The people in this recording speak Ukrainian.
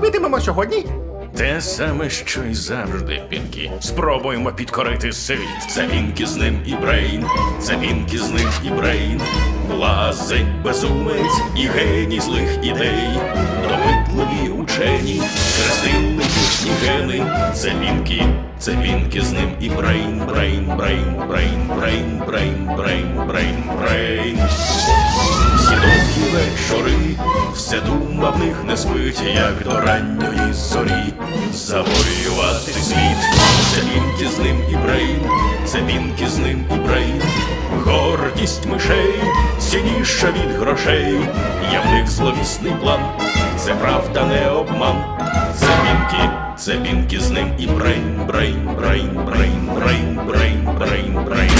робимо сьогодні? Те саме, що й завжди, Пінкі. Спробуємо підкорити світ. Це Пінкі з ним і Брейн, це Пінкі з ним і Брейн. Блазень, безумець і геній злих ідей. Довитливі учені, хрестили їхні гени. Це Пінкі, це Пінкі з ним і Брейн, Брейн, Брейн, Брейн, Брейн, Брейн, Брейн, Брейн, Брейн. Всі довгі вечори, все дума в них не спить, як до ранньої зорі. Завоювати світ, це Пінкі з ним і Брейн, це Пінкі з ним і Брейн. Гордість мишей, цінніша від грошей. Є в них зловісний план, це правда, не обман. Це Пінкі, це Пінкі з ним і Брейн, Брейн, Брейн, Брейн, Брейн, Брейн, Брейн, Брейн.